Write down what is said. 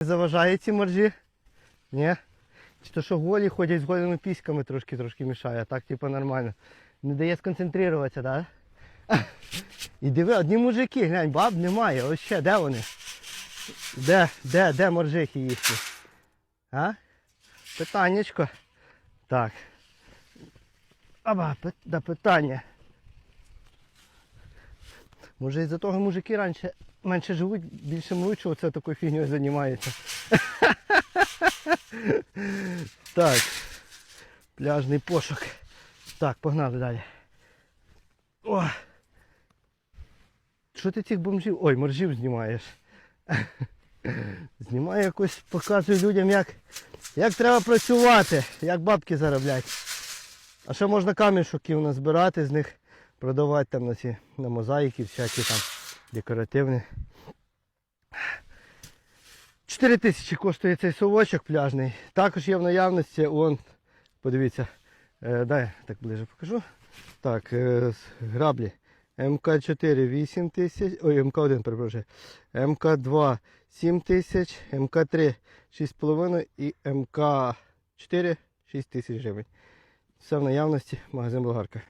Заважає ці моржі? Ні? Чи то що голі ходять з голими піськами трошки трошки мішає, так типу нормально. Не дає сконцентруватися, так? І диви, одні мужики, глянь, баб немає. Ось ще, де вони? Де, де, де моржихи їхні? А? Питаннячко. Так. Аба, да питання. Може із-за того мужики раніше менше живуть, більше мруть, що це такою фігньою займаються. Так. Пляжний пошук. Так, погнали далі. О! Що ти цих бомжів? Ой, моржів знімаєш. Знімаю якось, показую людям, як, як треба працювати, як бабки заробляти. А ще можна камішоків назбирати з них, продавати там на ці на мозаїки, всякі там декоративні. 4 тисячі коштує цей совочок пляжний. Також є в наявності, он, подивіться, е, дай так ближе покажу. Так, е, граблі. МК4 8 тисяч, ой, МК1, перепрошую. МК2 7 тисяч, МК3 6,5 і МК4 6 тисяч гривень. Все в наявності, магазин Болгарка.